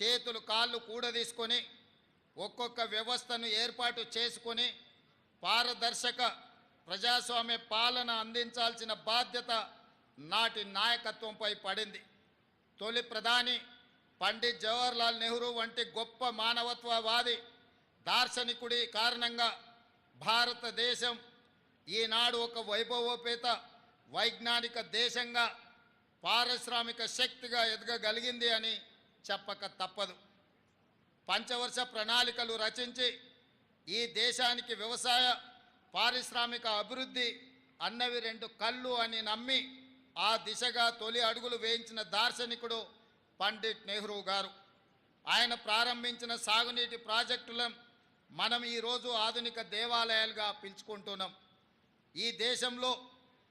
చేతులు కాళ్ళు కూడదీసుకొని ఒక్కొక్క వ్యవస్థను ఏర్పాటు చేసుకొని పారదర్శక ప్రజాస్వామ్య పాలన అందించాల్సిన బాధ్యత నాటి నాయకత్వంపై పడింది. తొలి ప్రధాని పండిత్ జవహర్లాల్ నెహ్రూ వంటి గొప్ప మానవత్వవాది దార్శనికుడి కారణంగా భారతదేశం ఈనాడు ఒక వైభవోపేత వైజ్ఞానిక దేశంగా పారిశ్రామిక శక్తిగా ఎదగగలిగింది అని చెప్పక తప్పదు. పంచవర్ష ప్రణాళికలు రచించి ఈ దేశానికి వ్యవసాయ పారిశ్రామిక అభివృద్ధి అన్నవి రెండు కళ్ళు అని నమ్మి ఆ దిశగా తొలి అడుగులు వేయించిన దార్శనికుడు పండిట్ నెహ్రూ గారు. ఆయన ప్రారంభించిన సాగునీటి ప్రాజెక్టులను మనం ఈరోజు ఆధునిక దేవాలయాలుగా పిలుచుకుంటున్నాం. ఈ దేశంలో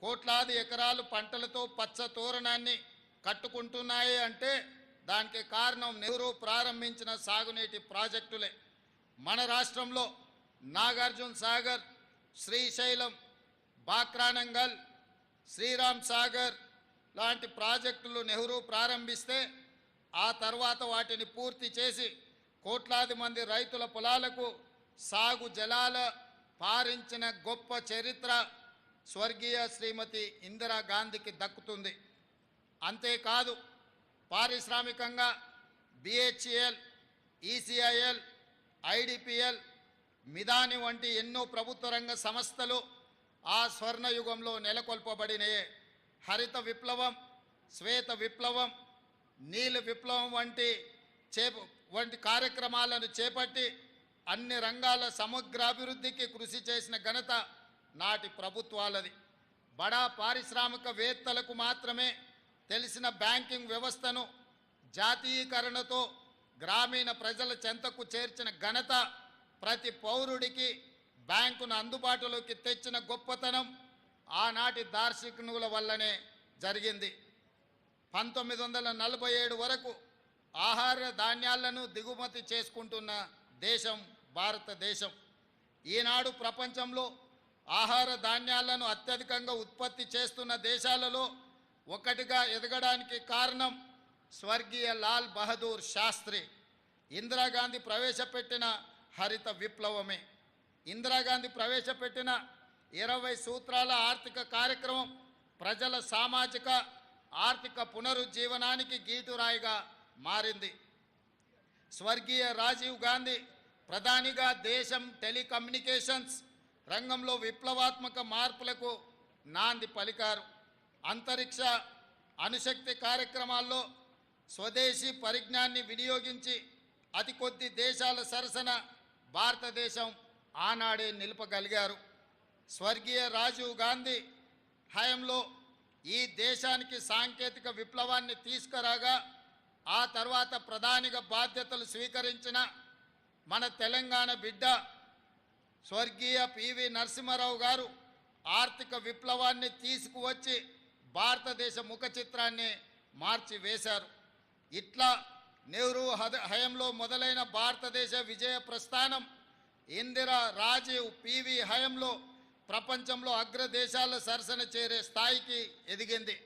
కోట్లాది ఎకరాలు పంటలతో పచ్చ తోరణాన్ని కట్టుకుంటున్నాయి అంటే దానికి కారణం నెహ్రూ ప్రారంభించిన సాగునీటి ప్రాజెక్టులే. మన రాష్ట్రంలో నాగార్జున సాగర్ శ్రీశైలం బాక్రానంగల్ శ్రీరామ్ సాగర్ లాంటి ప్రాజెక్టులు నెహ్రూ ప్రారంభిస్తే ఆ తర్వాత వాటిని పూర్తి చేసి కోట్లాది మంది రైతుల పొలాలకు సాగు జలాల పారించిన గొప్ప చరిత్ర స్వర్గీయ శ్రీమతి ఇందిరాగాంధీకి దక్కుతుంది. అంతేకాదు పారిశ్రామికంగా బిహెచ్ఎల్ ఈసీఐఎల్ ఐడిపిఎల్ మిదాని వంటి ఎన్నో ప్రభుత్వ రంగ సంస్థలు ఆ స్వర్ణయుగంలో నెలకొల్పబడినయే. హరిత విప్లవం శ్వేత విప్లవం నీలి విప్లవం వంటి చే వంటి కార్యక్రమాలను చేపట్టి అన్ని రంగాల సమగ్రాభివృద్ధికి కృషి చేసిన ఘనత నాటి ప్రభుత్వాలది. బడా పారిశ్రామికవేత్తలకు మాత్రమే తెలిసిన బ్యాంకింగ్ వ్యవస్థను జాతీయకరణతో గ్రామీణ ప్రజల చెంతకు చేర్చిన ఘనత ప్రతి పౌరుడికి బ్యాంకును అందుబాటులోకి తెచ్చిన గొప్పతనం ఆనాటి దార్శనికుల వల్లనే జరిగింది. పంతొమ్మిది వందల నలభై ఏడు వరకు ఆహార ధాన్యాలను దిగుమతి చేసుకుంటున్న దేశం భారతదేశం. ఈనాడు ప్రపంచంలో ఆహార ధాన్యాలను అత్యధికంగా ఉత్పత్తి చేస్తున్న దేశాలలో ఒకటిగా ఎదగడానికి కారణం స్వర్గీయ లాల్ బహదూర్ శాస్త్రి. ఇందిరాగాంధీ ప్రవేశపెట్టిన హరిత విప్లవమే. ఇందిరాగాంధీ ప్రవేశపెట్టిన ఇరవై సూత్రాల ఆర్థిక కార్యక్రమం ప్రజల సామాజిక ఆర్థిక పునరుజ్జీవనానికి గీటురాయిగా మారింది. స్వర్గీయ రాజీవ్ గాంధీ ప్రధానిగా దేశం టెలికమ్యూనికేషన్స్ రంగంలో విప్లవాత్మక మార్పులకు నాంది పలికారు. అంతరిక్ష అణుశక్తి కార్యక్రమాల్లో స్వదేశీ పరిజ్ఞాన్ని వినియోగించి అతి కొద్ది దేశాల సరసన భారతదేశం ఆనాడే నిలపగలిగారు. స్వర్గీయ రాజీవ్ గాంధీ హయంలో ఈ దేశానికి సాంకేతిక విప్లవాన్ని తీసుకురాగా ఆ తర్వాత ప్రధానిగా బాధ్యతలు స్వీకరించిన మన తెలంగాణ బిడ్డ స్వర్గీయ పివి నరసింహారావు గారు ఆర్థిక విప్లవాన్ని తీసుకువచ్చి భారతదేశ ముఖ చిత్రాన్ని మార్చి వేశారు. ఇట్లా నెహ్రూ హద- హయంలో మొదలైన భారతదేశ విజయ ప్రస్థానం ఇందిరా రాజీవ్ పివి హయంలో ప్రపంచంలో అగ్రదేశాల సరసన చేరే స్థాయికి ఎదిగింది.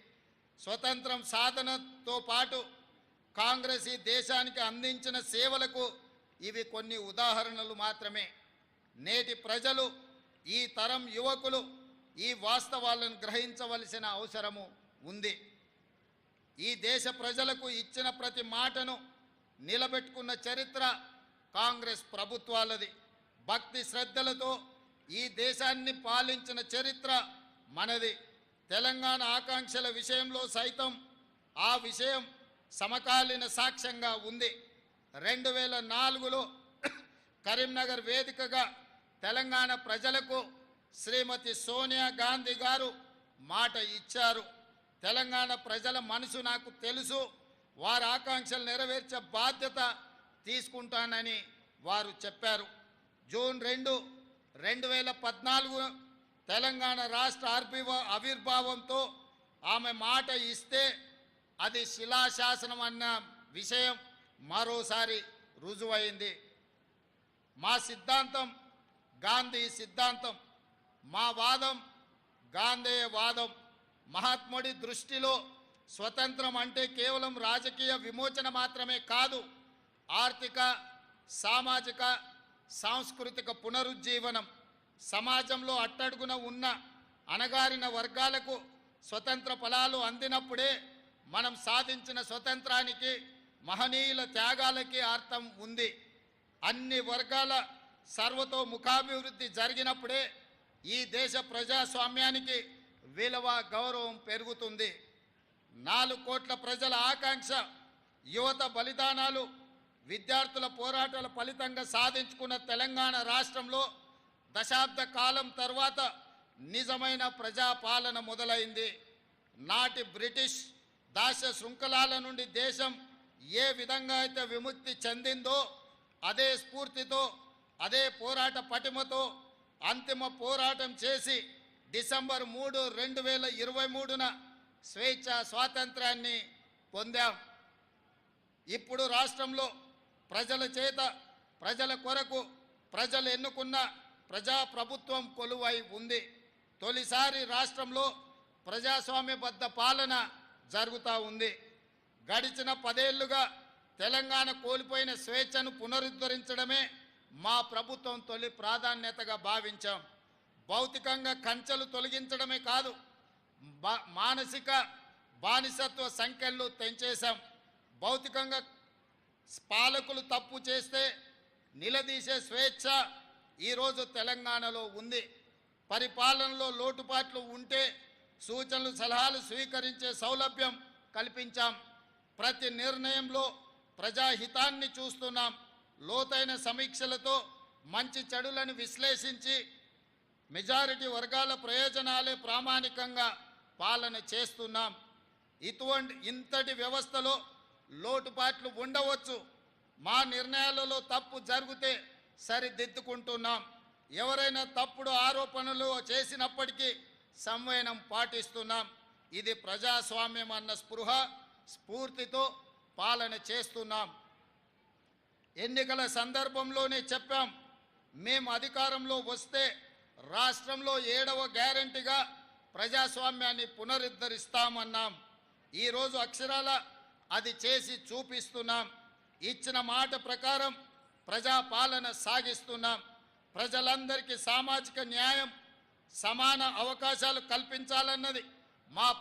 స్వతంత్రం సాధనతో పాటు కాంగ్రెస్ ఈ దేశానికి అందించిన సేవలకు ఇవి కొన్ని ఉదాహరణలు మాత్రమే. నేటి ప్రజలు ఈ తరం యువకులు ఈ వాస్తవాలను గ్రహించవలసిన అవసరము ఉంది. ఈ దేశ ప్రజలకు ఇచ్చిన ప్రతి మాటను నిలబెట్టుకున్న చరిత్ర కాంగ్రెస్ ప్రభుత్వాలది. భక్తి శ్రద్ధలతో ఈ దేశాన్ని పాలించిన చరిత్ర మనది. తెలంగాణ ఆకాంక్షల విషయంలో సైతం ఆ విషయం సమకాలీన సాక్ష్యంగా ఉంది. రెండు వేల నాలుగులో కరీంనగర్ వేదికగా తెలంగాణ ప్రజలకు శ్రీమతి సోనియా గాంధీ గారు మాట ఇచ్చారు. తెలంగాణ ప్రజల మనసు నాకు తెలుసు. వారి ఆకాంక్షలు నెరవేర్చే బాధ్యత తీసుకుంటానని వారు చెప్పారు. జూన్ రెండు రెండు వేల పద్నాలుగు తెలంగాణ రాష్ట్ర ఆర్భివ ఆవిర్భావంతో ఆమె మాట ఇస్తే అది శిలాశాసనం అన్న విషయం మరోసారి రుజువైంది. మా సిద్ధాంతం గాంధీ సిద్ధాంతం మా వాదం గాంధేయ వాదం మహాత్ముడి దృష్టిలో స్వతంత్రం అంటే కేవలం రాజకీయ విమోచన మాత్రమే కాదు ఆర్థిక సామాజిక సాంస్కృతిక పునరుజ్జీవనం సమాజంలో అట్టడుగున ఉన్న అణగారిన వర్గాలకు స్వతంత్ర ఫలాలు అందినప్పుడే మనం సాధించిన స్వతంత్రానికి మహనీయుల త్యాగాలకి అర్థం ఉంది. అన్ని వర్గాల సర్వతో ముఖాభివృద్ధి జరిగినప్పుడే ఈ దేశ ప్రజాస్వామ్యానికి విలువ గౌరవం పెరుగుతుంది. నాలుగు కోట్ల ప్రజల ఆకాంక్ష యువత బలిదానాలు విద్యార్థుల పోరాటాల ఫలితంగా సాధించుకున్న తెలంగాణ రాష్ట్రంలో దశాబ్ద కాలం తర్వాత నిజమైన ప్రజాపాలన మొదలైంది. నాటి బ్రిటిష్ దాస శృంఖలాల నుండి దేశం ఏ విధంగా అయితే విముక్తి చెందిందో అదే స్ఫూర్తితో అదే పోరాట పటిమతో అంతిమ పోరాటం చేసి డిసెంబర్ మూడు రెండు వేల ఇరవై మూడున స్వేచ్ఛ స్వాతంత్రాన్ని పొందాం. ఇప్పుడు రాష్ట్రంలో ప్రజల చేత ప్రజల కొరకు ప్రజలు ఎన్నుకున్న ప్రజాప్రభుత్వం కొలువై ఉంది. తొలిసారి రాష్ట్రంలో ప్రజాస్వామ్యబద్ధ పాలన జరుగుతూ ఉంది. గడిచిన పదేళ్ళుగా తెలంగాణ కోల్పోయిన స్వేచ్ఛను పునరుద్ధరించడమే మా ప్రభుత్వం తొలి ప్రాధాన్యతగా భావించాం. భౌతికంగా కంచెలు తొలగించడమే కాదు బా- మానసిక బానిసత్వ సంఖ్యలు తెంచేశాం. భౌతికంగా పాలకులు తప్పు చేస్తే నిలదీసే స్వేచ్ఛ ఈరోజు తెలంగాణలో ఉంది. పరిపాలనలో లోటుపాట్లు ఉంటే సూచనలు సలహాలు స్వీకరించే సౌలభ్యం కల్పించాం. ప్రతి నిర్ణయంలో ప్రజాహితాన్ని చూస్తున్నాం. లోతైన సమీక్షలతో మంచి చెడులను విశ్లేషించి మెజారిటీ వర్గాల ప్రయోజనాలే ప్రామాణికంగా పాలన చేస్తున్నాం. ఇటువంటి ఇంతటి వ్యవస్థలో లోటుపాట్లు ఉండవచ్చు. మా నిర్ణయాలలో తప్పు జరిగితే సరిదిద్దుకుంటున్నాం. ఎవరైనా తప్పుడు ఆరోపణలు చేసినప్పటికీ సంవయనం పాటిస్తున్నాం. ఇది ప్రజాస్వామ్యం అన్న స్పృహ స్ఫూర్తితో పాలన చేస్తున్నాం. ఎన్నికల సందర్భంలోనే చెప్పాం. మేము అధికారంలో వస్తే రాష్ట్రంలో ఏడవ గ్యారంటీగా ప్రజాస్వామ్యాన్ని పునరుద్ధరిస్తామన్నాం. ఈరోజు అక్షరాల అది చేసి చూపిస్తున్నాం. ఇచ్చిన మాట ప్రకారం ప్రజాపాలన సాగిస్తున్నాం. ప్రజలందరికీ సామాజిక న్యాయం సమాన అవకాశాలు కల్పించాలన్నది మా